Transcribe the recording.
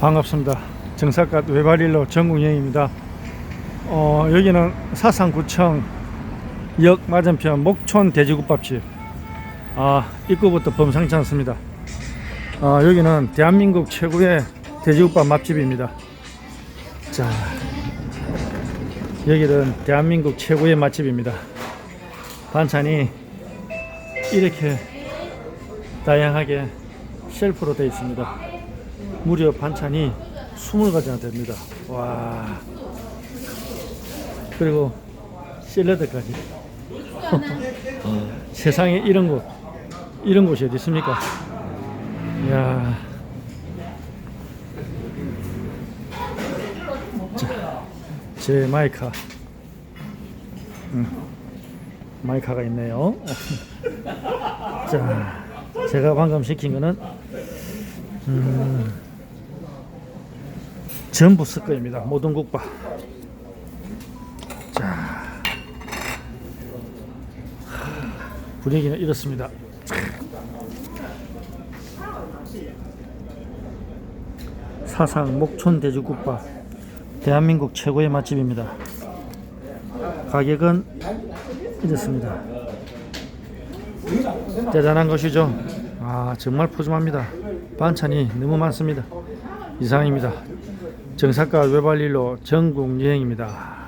반갑습니다. 정사갓 외발일로 전국여행입니다. 어, 여기는 사상구청 역 맞은편 목촌 돼지국밥집. 아, 입구부터 범상치 않습니다. 아, 여기는 대한민국 최고의 돼지국밥 맛집입니다. 자, 여기는 대한민국 최고의 맛집입니다. 반찬이 이렇게 다양하게 셀프로 되어 있습니다. 무려 반찬이 20가지나 됩니다. 와. 그리고 샐러드까지. 세상에 이런 곳, 이런 곳이 어디 있습니까? 이야. 자, 제 마이카. 음, 마이카가 있네요. 자, 제가 방금 시킨 거는 음, 전부 섞어입니다. 모든 국밥. 자, 분위기는 이렇습니다. 사상 목촌 돼지국밥 대한민국 최고의 맛집입니다. 가격은 이렇습니다. 대단한 것이죠. 아 정말 푸짐합니다. 반찬이 너무 많습니다. 이상입니다. 정사가 외발일로 전국 여행입니다.